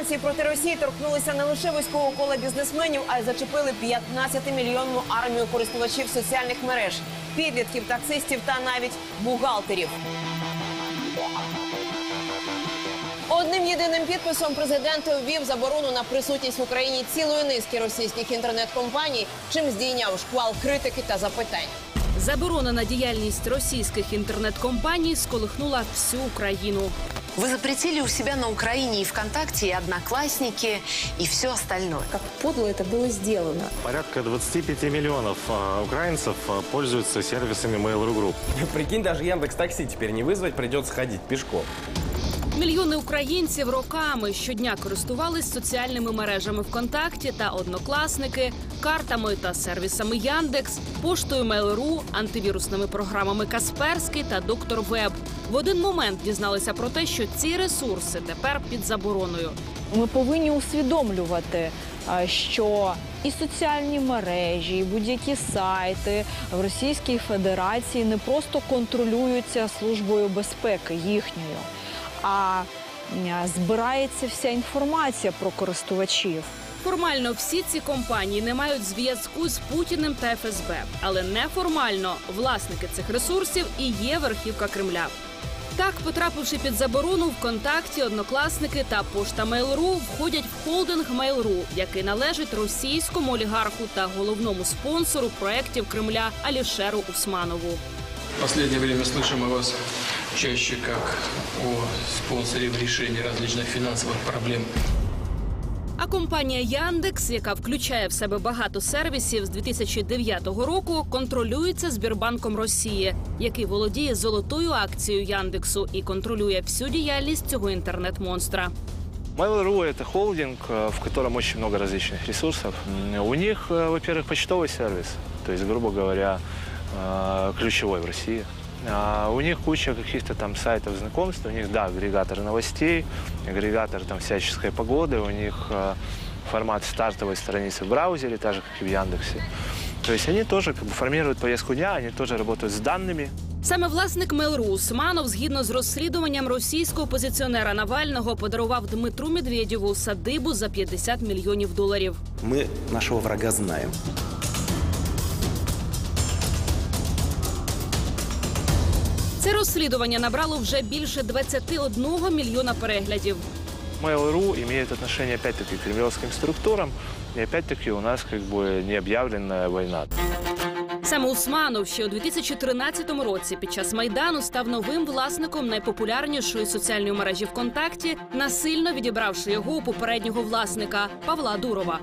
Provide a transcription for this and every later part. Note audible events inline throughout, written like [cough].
санкції проти Росії торкнулися не лише вузького кола бізнесменів, а й зачепили 15-мільйонну армію користувачів соціальних мереж, підлітків, таксистів та навіть бухгалтерів. Одним єдиним підписом президент ввів заборону на присутність в Україні цілої низки російських інтернет-компаній, чим здійняв шквал критики та запитань. Заборонена діяльність російських інтернет-компаній сколихнула всю Україну. Вы запретили у себя на Украине и ВКонтакте, и Одноклассники, и все остальное. Как подло это было сделано. Порядка 25 миллионов а, украинцев а, пользуются сервисами Mail.ru Group. Прикинь, даже Яндекс Такси теперь не вызвать, придется ходить пешком. Мільйони українців роками щодня користувались соціальними мережами ВКонтакті та однокласники, картами та сервісами Яндекс, поштою Mail.ru, антивірусними програмами Касперський та Доктор Веб. В один момент дізналися про те, що ці ресурси тепер під забороною. Ми повинні усвідомлювати, що і соціальні мережі, і будь-які сайти в Російській Федерації не просто контролюються службою безпеки їхньою, а збирається вся інформація про користувачів. Формально всі ці компанії не мають зв'язку з Путіним та ФСБ, але неформально власники цих ресурсів і є верхівка Кремля. Так, потрапивши під заборону ВКонтакті, однокласники та пошта Mail.ru входять в холдинг Mail.ru, який належить російському олігарху та головному спонсору проєктів Кремля Алішеру Усманову. Последнее время слышим о вас чаще как о спонсоре в решении различных финансовых проблем. А компанія Яндекс, яка включає в себе багато сервісів з 2009 року, контролюється Збірбанком Росії, який володіє золотою акцією Яндексу і контролює всю діяльність цього інтернет-монстра. Mail.ru – это холдинг, э, в котором очень много различных ресурсов. М, У них, э, во-первых, почтовый сервис, то есть, грубо говоря, э, ключевой в России. А У них куча каких-то там сайтов знакомств, у них, да, агрегатор новостей, агрегатор там всяческой погоды, у них э, формат стартовой страницы в браузере, так же, как и в Яндексе. То есть они тоже как бы формируют повестку дня, они тоже работают с данными, Саме власник Mail.ru Усманов, згідно з розслідуванням російського опозиціонера Навального, подарував Дмитру Медведєву садибу за 50 мільйонів доларів. Мы нашего врага знаем. Це розслідування набрало вже більше 21 мільйона переглядів. Mail.ru имеет отношение опять-таки к кремлевским структурам, и опять-таки у нас как бы не объявленная война. Саме Усманов ще у 2013 році під час майдану став новим власником найпопулярнішої соціальної мережі ВКонтакті, насильно відібравши його у попереднього власника Павла Дурова.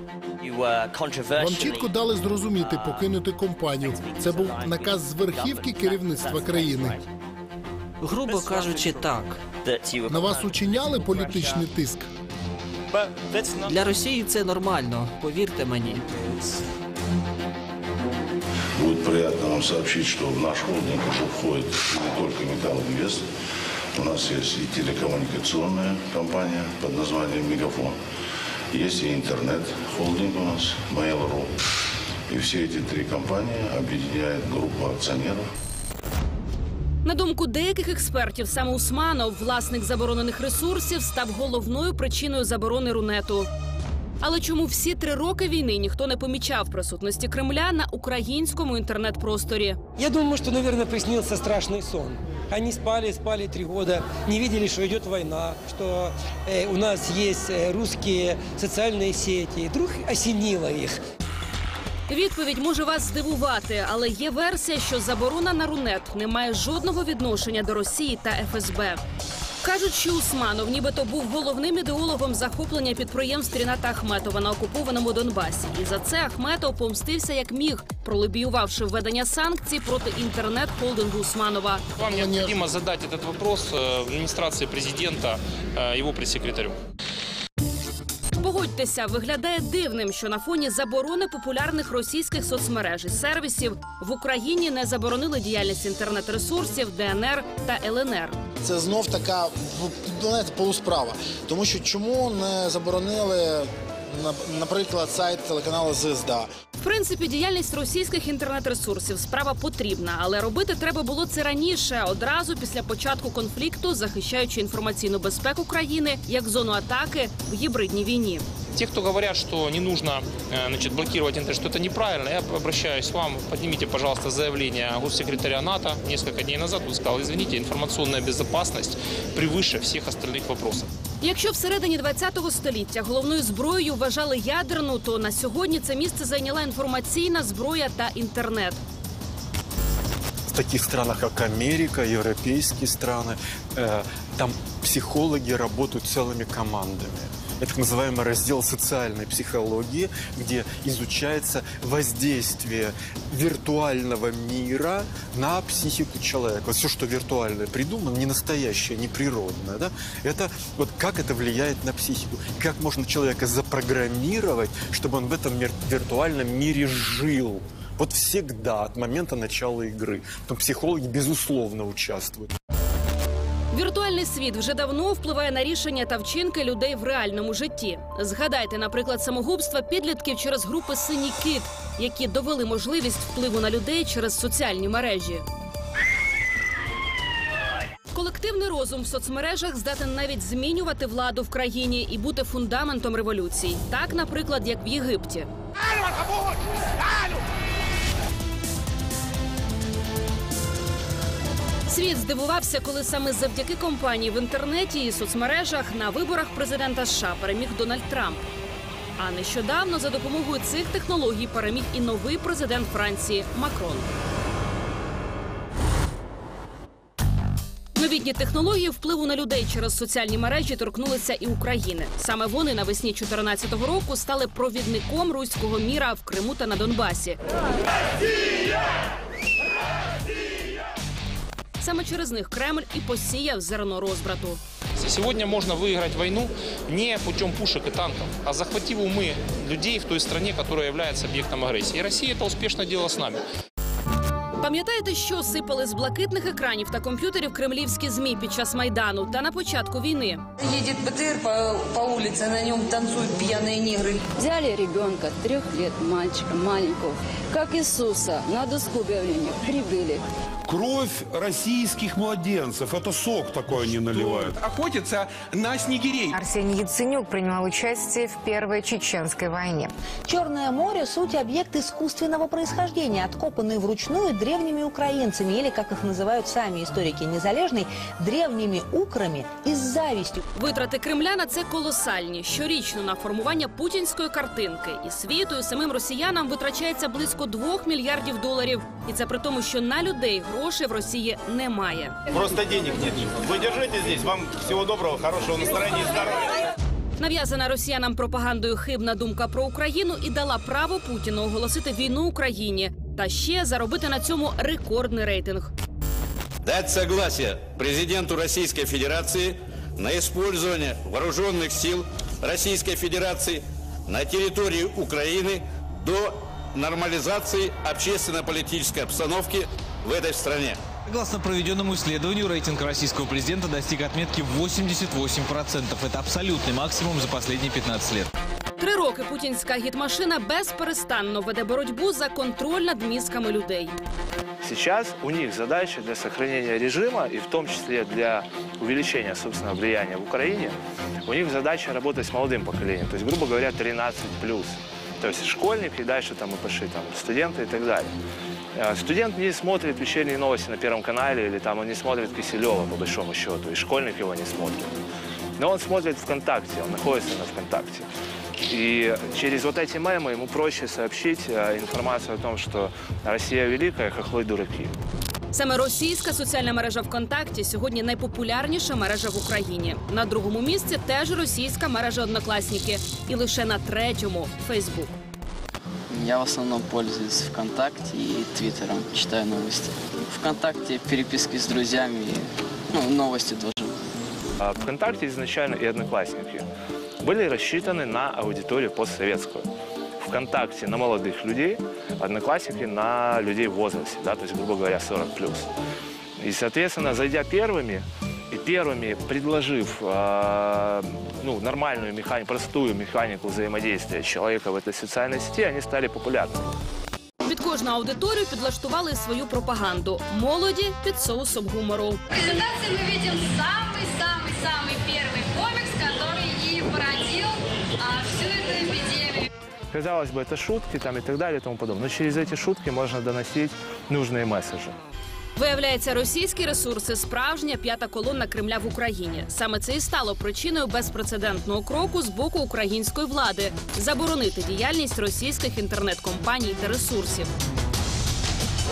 Вам чітко дали зрозуміти покинути компанію. Це був наказ з верхівки керівництва країни. Грубо кажучи, так. На вас учиняли політичний тиск. Для Росії це нормально, повірте мені. Будет приятно вам сообщить, что в наш холдинг уже входит не только «Металлинвест». У нас есть и телекоммуникационная компания под названием «Мегафон». Есть и интернет-холдинг у нас «Mail.ru». И все эти три компании объединяет группа акционеров На думку деяких експертів, саме Усманов, власник заборонених ресурсів, став головною причиною заборони рунету. Але чому всі три роки війни ніхто не помічав присутності Кремля на українському інтернет-просторі? Я думаю, что, наверное, приснился страшный сон. Они спали, спали три года, не видели, что идет война, что э, у нас есть э, русские социальные сети. И вдруг осенило их. Відповідь може вас здивувати, але є версія, що заборона на рунет не має жодного відношення до Росії та ФСБ. Кажуть, що Усманов нібито був головним ідеологом захоплення підприємств Ріната Ахметова на окупованому Донбасі. І за це Ахметов помстився як міг, пролобіювавши введення санкцій проти інтернет-холдингу Усманова. Вам необходимо задать этот вопрос э, в администрации президента, э, его пресс-секретарю. Погодьтеся, виглядає дивним, що на фоні заборони популярних російських соцмереж і сервісів в Україні не заборонили діяльність інтернет-ресурсів ДНР та ЛНР. Це знов така ну, знаєте, полусправа. Тому що чому не заборонили наприклад, сайт телеканалу ЗСДА. В принципі, діяльність російських інтернет-ресурсів справа потрібна, але робити треба було це раніше, одразу після початку конфлікту, захищаючи інформаційну безпеку країни як зону атаки в гібридній війні. Те, кто говорят, что не нужно э, значит, блокировать интернет, что это неправильно, я обращаюсь к вам. Поднимите, пожалуйста, заявление госсекретаря НАТО. Несколько дней назад он сказал, извините, информационная безопасность превыше всех остальных вопросов. Якщо всередині 20-го століття головною зброєю вважали ядерну, то на сьогодні це місце зайняла інформаційна зброя та інтернет. в таких странах, как Америка, европейские страны, э, там психологи работают целыми командами. Это так называемый раздел социальной психологии, где изучается воздействие виртуального мира на психику человека. Вот все, что виртуальное придумано, не настоящее, не природное, да, это вот как это влияет на психику, как можно человека запрограммировать, чтобы он в этом виртуальном мире жил. Вот всегда, от момента начала игры. Там психологи, безусловно, участвуют. Віртуальний світ вже давно впливає на рішення та вчинки людей в реальному житті. Згадайте, наприклад, самогубства підлітків через групи Синій кит, які довели можливість впливу на людей через соціальні мережі. Колективний розум в соцмережах здатен навіть змінювати владу в країні і бути фундаментом революцій. Так, наприклад, як в Єгипті. Світ здивувався, коли саме завдяки компанії в інтернеті і соцмережах на виборах президента США переміг Дональд Трамп. А нещодавно за допомогою цих технологій переміг і новий президент Франції Макрон. Новітні технології впливу на людей через соціальні мережі торкнулися і України. Саме вони навесні 2014 року стали провідником руського міра в Криму та на Донбасі. Саме через них Кремль і посіяв зерно розбрату. Сегодня можно выиграть войну не путем пушек и танков, а захватив умы людей в той стране, которая является объектом агрессии. И Россия это успешно делала с нами. Пам'ятаєте, що сипали з блакитних екранів та комп'ютерів кремлівські змі під час майдану та на початку війни? Едет БТР по, по улице, на нем танцуют пьяные негры. Взяли ребенка трех лет, мальчика маленького, как Иисуса, на доску объявления прибыли. Кровь российских младенцев. Это сок такой они наливают. охотятся на снегирей. Арсений Яценюк принимал участие в Первой Чеченской войне. Черное море – суть объект искусственного происхождения, откопанный вручную древними украинцами, или, как их называют сами историки Незалежной, древними украми и с завистью. Витрати Кремля на це колосальні. Щорічно на формування путінської картинки і світу, і самим росіянам витрачається близько 2 мільярдів доларів. І це при тому, що на людей грошей в Росії немає. Просто денег нет. Вы держите здесь. Вам всего доброго, хорошего настроения и здоровья. Нав'язана росіянам пропагандою хибна думка про Україну і дала право Путіну оголосити війну Україні та ще заробити на цьому рекордний рейтинг. дать согласие президенту Российской Федерации на использование вооруженных сил Российской Федерации на территории Украины до нормализации общественно-политической обстановки в этой стране. Согласно проведенному исследованию, рейтинг российского президента достиг отметки 88%. Это абсолютный максимум за последние 15 лет. Три роки путінська гітмашина безперестанно веде боротьбу за контроль над мізками людей. Сейчас у них задача для сохранения режима и в том числе для увеличения собственного влияния в Украине, у них задача работать с молодым поколением, то есть, грубо говоря, 13 плюс. То есть школьники, дальше там и пошли там, студенты и так далее. Э, Студент не смотрит вечерние новости на Первом канале или там он не смотрит Киселева, по большому счету, и школьник его не смотрит. Но он смотрит ВКонтакте, он находится на ВКонтакте. И через вот эти мемы ему проще сообщить э, информацию о том, что Россия великая, хохлы дураки. Саме російська соціальна мережа ВКонтакті сьогодні найпопулярніша мережа в Україні. На другому місці теж російська мережа Однокласники. І лише на третьому Фейсбук. Я в основном пользуюсь ВКонтакте и Твиттером, читаю новости. ВКонтакте переписки с друзьями, ну, новости тоже. А ВКонтакте изначально и Одноклассники были рассчитаны на аудиторию постсоветскую. ВКонтакте на молодых людей, Одноклассники на людей в возрасте, да, то есть, грубо говоря, 40 плюс. И, соответственно, зайдя первыми и первыми предложив э, ну, нормальную механику, простую механику взаимодействия человека в этой социальной сети, они стали популярными. Під кожну аудиторію підлаштували свою пропаганду. Молоді під соусом гумору. В презентации мы видим Казалось бы, это шутки там и так далее и тому подобное. Но через эти шутки можно доносить нужные месседжи. Виявляється, російські ресурси справжня п'ята колона Кремля в Україні. Саме це і стало причиною безпрецедентного кроку з боку української влади заборонити діяльність російських інтернет-компаній та ресурсів.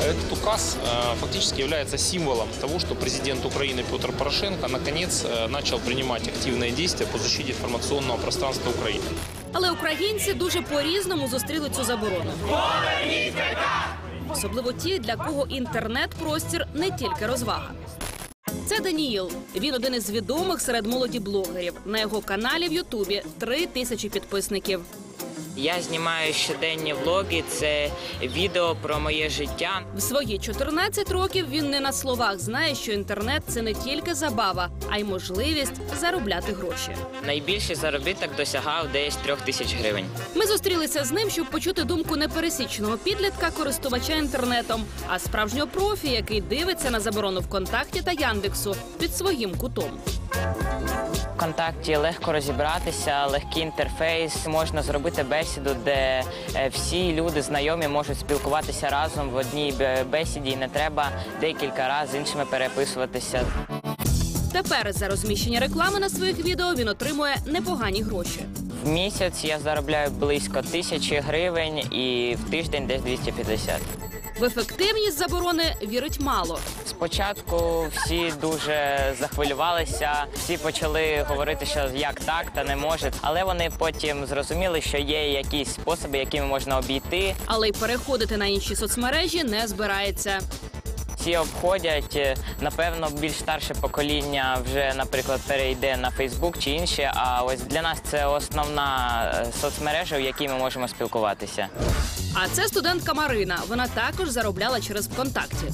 Этот указ э, фактически является символом того, что президент Украины Петр Порошенко наконец э, начал принимать активные действия по защите информационного пространства Украины. Але українці дуже по-різному зустріли цю заборону. Особливо ті, для кого інтернет-простір не тільки розвага. Це Даніїл. Він один із відомих серед молоді блогерів. На його каналі в Ютубі три тисячі підписників. Я знімаю щоденні влоги. Це відео про моє життя. В свої 14 років він не на словах знає, що інтернет це не тільки забава, а й можливість заробляти гроші. Найбільший заробіток досягав десь трьох тисяч гривень. Ми зустрілися з ним, щоб почути думку непересічного підлітка, користувача інтернетом, а справжнього профі, який дивиться на заборону ВКонтакті та Яндексу під своїм кутом. Вконтакті легко розібратися, легкий інтерфейс. Можна зробити бесіду, де е, всі люди знайомі можуть спілкуватися разом в одній бесіді, і не треба декілька разів з іншими переписуватися. Тепер за розміщення реклами на своїх відео він отримує непогані гроші. В місяць я заробляю близько тисячі гривень і в тиждень десь 250. В ефективність заборони вірить мало. Спочатку всі дуже захвилювалися, всі почали говорити, що як так та не може. Але вони потім зрозуміли, що є якісь способи, якими можна обійти. Але й переходити на інші соцмережі не збирається. Всі обходять. Е, Напевно, більш старше покоління вже, наприклад, перейде на Фейсбук чи інше. А ось для нас це основна е, соцмережа, в якій ми можемо спілкуватися. А це студентка Марина. Вона також заробляла через ВКонтакті.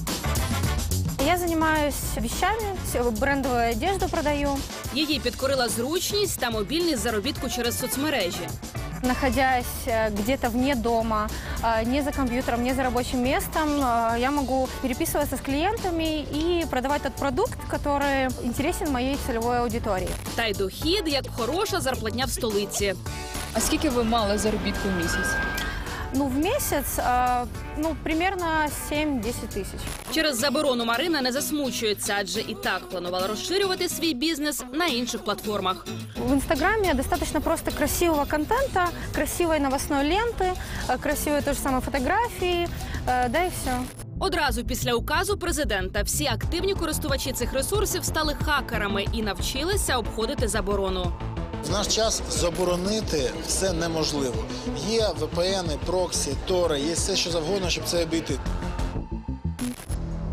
Я занимаюсь вещами, всё, брендовую одежду продаю. Її підкорила зручність та мобільність заробітку через соцмережі. Находясь э, где-то вне дома, э, не за компьютером, не за рабочим местом, э, я могу переписываться с клиентами и продавать тот продукт, который интересен моей целевой аудитории. Та й дохід як хороша зарплатня в столиці. А скільки ви мали заробітку в місяць? Ну, в месяц, э, ну, примерно 7-10 тысяч. Через заборону Марина не засмучується, адже і так планувала розширювати свій бізнес на інших платформах. В Инстаграме достаточно просто красивого контента, красивой новостной ленты, э, красивые тоже самые фотографии, э, да и все. Одразу після указу президента всі активні користувачі цих ресурсів стали хакерами і навчилися обходити заборону. В наш час заборонити все неможливо. Є VPN, проксі, тори, є все, що завгодно, щоб це обійти.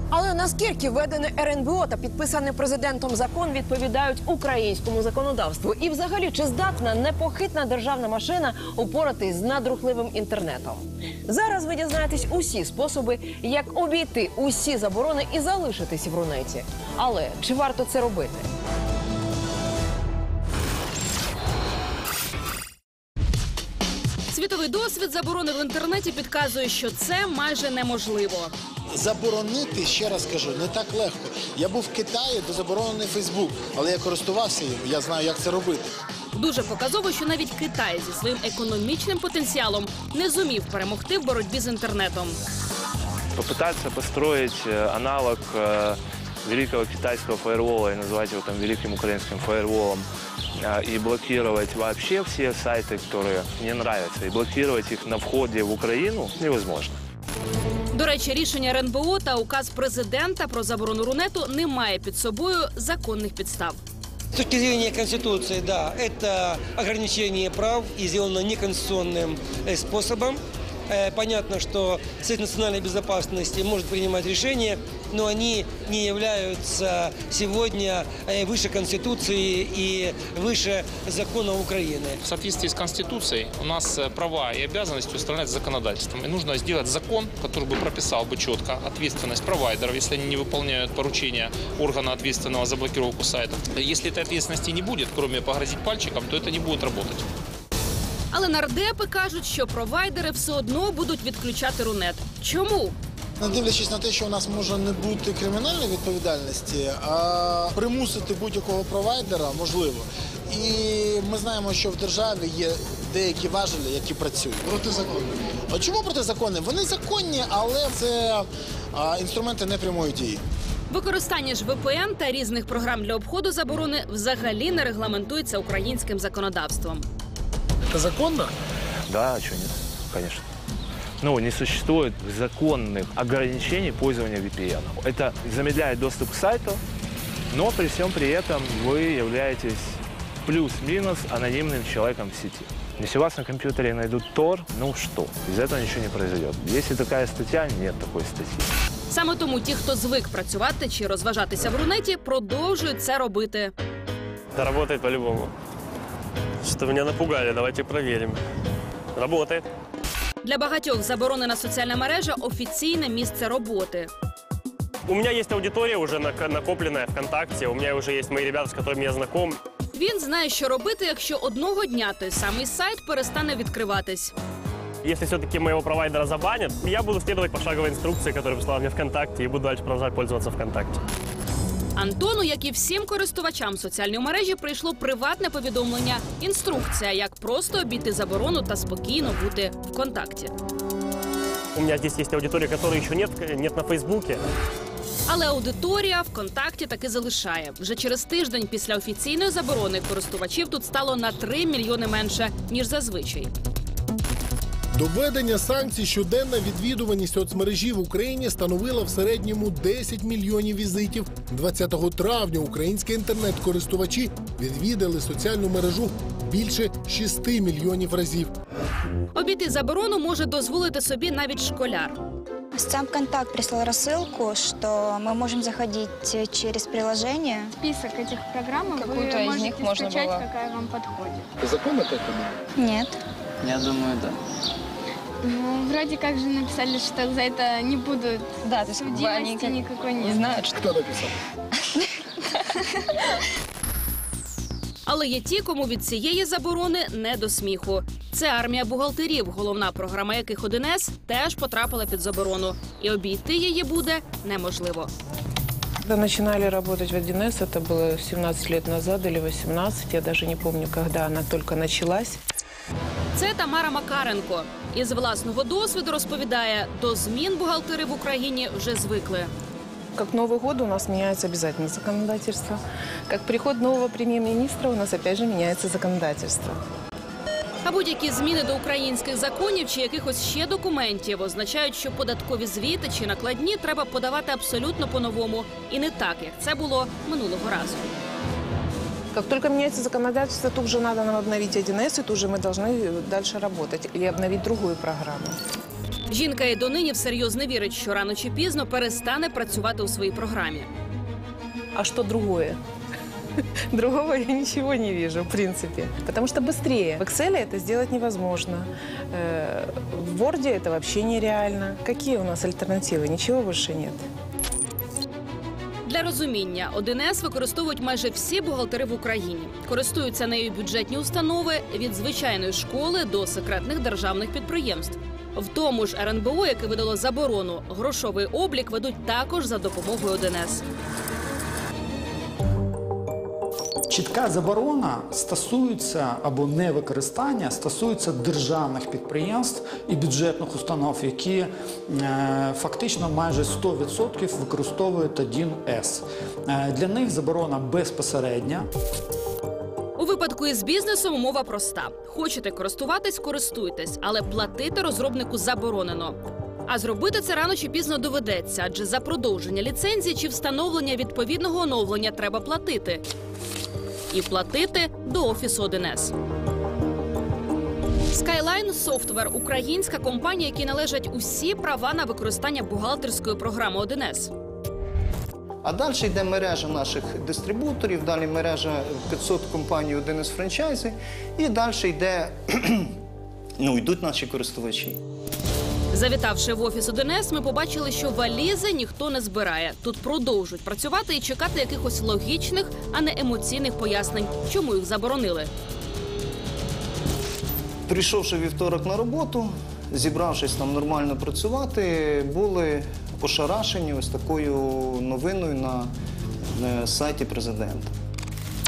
Але наскільки введене РНБО та підписаний президентом закон відповідають українському законодавству? І взагалі чи здатна непохитна державна машина упоратись з надрухливим інтернетом? Зараз ви дізнаєтесь усі способи, як обійти усі заборони і залишитись в рунеті. Але чи варто це робити? Світовий досвід заборони в інтернеті підказує, що це майже неможливо. Заборонити, ще раз кажу, не так легко. Я був в Китаї, де заборонений Фейсбук, але я користувався їм, я знаю, як це робити. Дуже показово, що навіть Китай зі своїм економічним потенціалом не зумів перемогти в боротьбі з інтернетом. Попытаться построить э, аналог э, великого китайского фаервола и назвать его там великим украинским фаерволом э, и блокировать вообще все сайты, которые не нравятся, и блокировать их на входе в Украину невозможно. До речі, рішення РНБО та указ президента про заборону рунету не має під собою законних підстав. С точки зрения Конституции, да, это ограничение прав и сделано неконституционным э, способом. Э, Понятно, что Совет национальной безопасности может принимать решения, но они не являются сегодня э, выше Конституции и выше законов Украины. В соответствии с Конституцией у нас э, права и обязанности установлены законодательством. И нужно сделать закон, который бы прописал бы четко ответственность провайдеров, если они не выполняют поручения органа ответственного за блокировку сайтов. Если этой ответственности не будет, кроме погрозить пальчиком, то это не будет работать. Але нардепи кажуть, що провайдери все одно будуть відключати рунет. Чому? Не дивлячись на те, що у нас може не бути кримінальної відповідальності, а примусити будь-якого провайдера можливо. І ми знаємо, що в державі є деякі важелі, які працюють. Протизаконні. А чому протизаконні? Вони законні, але це а, інструменти непрямої дії. Використання ж VPN та різних програм для обходу заборони взагалі не регламентується українським законодавством. Це законно? Да, а что нет? Конечно. Ну, не существует законных ограничений пользования VPN. Это замедляет доступ к сайту, но при всем при этом вы являетесь плюс-минус анонимным человеком в сети. Если у вас на компьютере найдут Tor, ну что, из этого ничего не произойдет. Если такая статья, нет такой статьи. Саме тому ті, хто звик працювати чи розважатися в рунеті, продовжують це робити. Да работает по-любому. Что меня напугали, давайте проверим. Работает. Для багатьох заборонена соціальна мережа офіційне місце роботи. У меня есть аудитория уже нак- накопленная ВКонтакте, у меня уже есть мои ребята, с которыми я знаком. Він знає, що робити, якщо одного дня той самий сайт перестане відкриватись. Если все-таки моего провайдера забанят, я буду следовать пошаговой инструкции, которую прислал мне ВКонтакте, и буду дальше продолжать пользоваться ВКонтакте. Антону, як і всім користувачам соціальної мережі, прийшло приватне повідомлення. Інструкція, як просто обійти заборону та спокійно бути в контакті. У здесь есть аудитория, которой еще нет, нет на Фейсбуке. Але аудиторія ВКонтакті таки залишає. Вже через тиждень після офіційної заборони користувачів тут стало на 3 мільйони менше ніж зазвичай. До введення санкцій щоденна відвідуваність соцмережі в Україні становила в середньому 10 мільйонів візитів. 20 травня українські інтернет-користувачі відвідали соціальну мережу більше 6 мільйонів разів. Обійти заборону може дозволити собі навіть школяр. Сам контакт прислал рассылку, что мы можем заходить через приложение. Список этих программ Какую-то вы из можете них можно скачать, было? какая вам подходит. Законно так? Нет. Я думаю, да. Ну, вроде как же написали, что за это не будут да, то есть судимости они никакой нет. знают, что- Кто написал? [laughs] Але є ті, кому від цієї заборони не до сміху. Це армія бухгалтерів, головна програма яких 1С теж потрапила під заборону, і обійти її буде неможливо. Когда начинали работать в 1С, это было 17 лет назад или 18, я даже не помню, когда она только началась. Це Тамара Макаренко. Із власного досвіду розповідає, до змін бухгалтери в Україні вже звикли. Как Новый год у нас меняется обязательно законодательство. Как приход нового премьер-министра у нас опять же меняется законодательство. А будь-які зміни до українських законів чи якихось ще документів означають, що податкові звіти чи накладні треба подавати абсолютно по-новому, і не так, як це було минулого разу. Как только меняется законодательство, тут же надо нам обновить 1С, и тут же мы должны дальше работать или обновить другую программу. Жінка і донині всерйоз не вірить, що рано чи пізно перестане працювати у своїй програмі. А что другое? [laughs] Другого я ничего не вижу, в принципе. Потому что быстрее. В Excel это сделать невозможно. Э, В Word это вообще нереально. Какие у нас альтернативы? Ничего больше нет. Для розуміння 1С використовують майже всі бухгалтери в Україні. Користуються нею бюджетні установи від звичайної школи до секретних державних підприємств. В тому ж РНБО, яке видало заборону, грошовий облік ведуть також за допомогою 1С. Чітка заборона стосується або невикористання стосується державних підприємств і бюджетних установ, які е, фактично майже 100% використовують 1С. Е, для них заборона безпосередня. У випадку із бізнесом умова проста: хочете користуватись, користуйтесь, але платити розробнику заборонено. А зробити це рано чи пізно доведеться, адже за продовження ліцензії чи встановлення відповідного оновлення треба платити. І платити до офісу 1С. Skyline Software – українська компанія, якій належать усі права на використання бухгалтерської програми 1С. А далі йде мережа наших дистрибуторів, далі мережа 500 компаній 1С франчайзи, і далі йде, [clears throat] ну, йдуть наші користувачі. Завітавши в офіс 1С, ми побачили, що валізи ніхто не збирає. Тут продовжують працювати і чекати якихось логічних, а не емоційних пояснень, чому їх заборонили. Прийшовши вівторок на роботу, зібравшись там нормально працювати, були ошарашені ось такою новиною на сайті президента.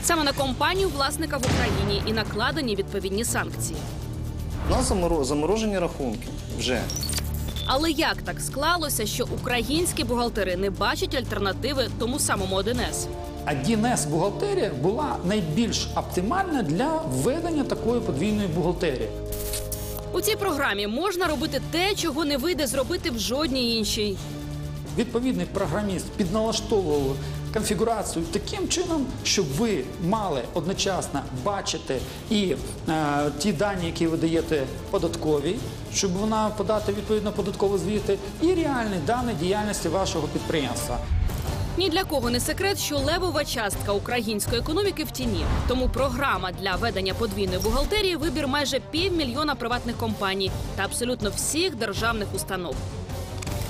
Саме на компанію власника в Україні і накладені відповідні санкції. У нас заморо- заморожені рахунки вже. Але як так склалося, що українські бухгалтери не бачать альтернативи тому самому 1С? 1С бухгалтерія була найбільш оптимальна для введення такої подвійної бухгалтерії. У цій програмі можна робити те, чого не вийде зробити в жодній іншій. Відповідний програміст підналаштовував конфігурацію таким чином, щоб ви мали одночасно бачити і е, ті дані, які ви даєте податковій, щоб вона подати відповідно податкові звіти, і реальні дані діяльності вашого підприємства. Ні для кого не секрет, що левова частка української економіки в тіні. Тому програма для ведення подвійної бухгалтерії вибір майже півмільйона приватних компаній та абсолютно всіх державних установ.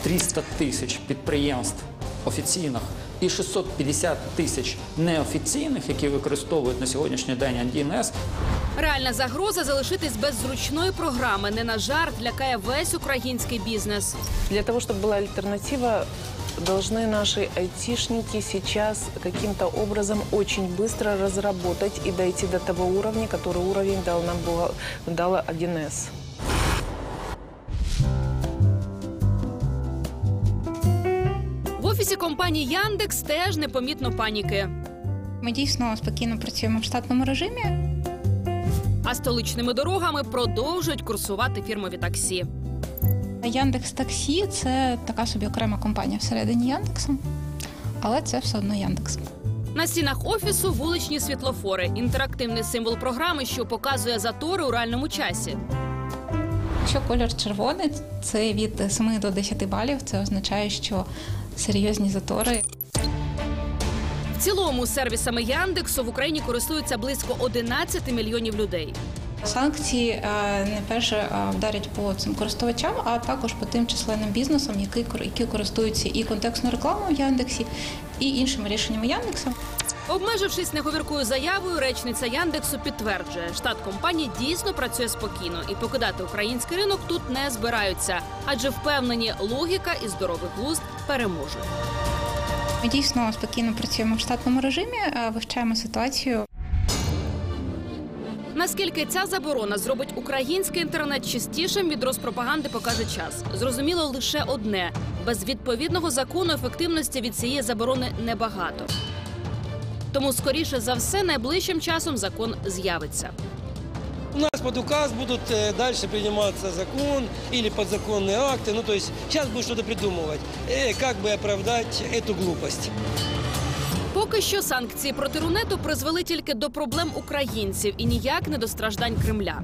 300 тисяч підприємств офіційних і 650 тисяч неофіційних, які використовують на сьогоднішній день 1С, Реальна загроза залишитись без зручної програми не на жарт лякає весь український бізнес. Для того, чтобы была альтернатива, должны наши айтишники сейчас каким-то образом очень быстро разработать и дойти до того уровня, который уровень дал нам бухгал- дала 1С. Офісі компанії Яндекс теж непомітно паніки. Ми дійсно спокійно працюємо в штатному режимі. А столичними дорогами продовжують курсувати фірмові таксі. Яндекс Таксі це така собі окрема компанія всередині Яндексу, але це все одно Яндекс. На стінах офісу вуличні світлофори, інтерактивний символ програми, що показує затори у реальному часі. Якщо колір червоний, це від 7 до 10 балів. Це означає, що серйозні затори. В цілому сервісами Яндексу в Україні користуються близько 11 мільйонів людей. Санкції е, не перше е, вдарять по цим користувачам, а також по тим численним бізнесам, які, кор- які користуються і контекстною рекламою в Яндексі, і іншими рішеннями Яндекса. Обмежившись неговіркою заявою, речниця Яндексу підтверджує, штат компанії дійсно працює спокійно і покидати український ринок тут не збираються, адже впевнені, логіка і здоровий глузд переможуть. Ми дійсно спокійно працюємо в штатному режимі, вивчаємо ситуацію. Наскільки ця заборона зробить український інтернет чистішим від розпропаганди, покаже час. Зрозуміло лише одне: без відповідного закону ефективності від цієї заборони небагато. Тому, скоріше за все, найближчим часом закон з'явиться. У нас под указ будут э, дальше приниматься закон или подзаконные акты. Ну, то есть сейчас будет что-то придумывать, э, как бы оправдать эту глупость. Поки що санкції проти Рунету призвели тільки до проблем українців і ніяк не до страждань Кремля.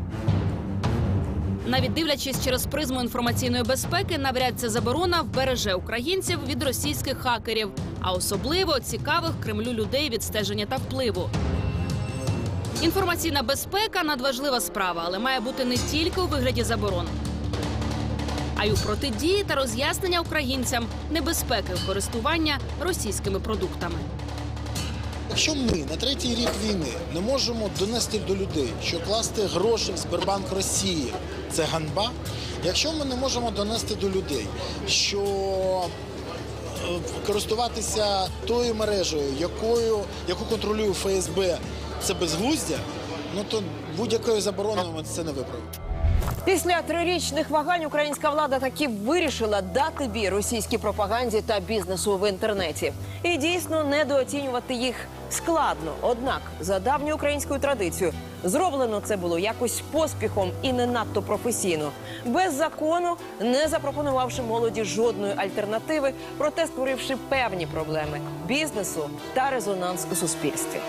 Навіть дивлячись через призму інформаційної безпеки, навряд ця заборона вбереже українців від російських хакерів, а особливо цікавих Кремлю людей від стеження та впливу. Інформаційна безпека надважлива справа, але має бути не тільки у вигляді заборон, а й у протидії та роз'яснення українцям небезпеки користування російськими продуктами. Якщо ми на третій рік війни не можемо донести до людей, що класти гроші в Сбербанк Росії це ганьба. Якщо ми не можемо донести до людей, що користуватися тою мережею, якою, яку контролює ФСБ, це безглуздя, ну то будь-якою забороною ми це не виправимо. Після трирічних вагань українська влада таки вирішила дати бій російській пропаганді та бізнесу в інтернеті. І дійсно недооцінювати їх складно. Однак, за давньою українською традицією, зроблено це було якось поспіхом і не надто професійно, без закону, не запропонувавши молоді жодної альтернативи, проте створивши певні проблеми бізнесу та резонанс у суспільстві.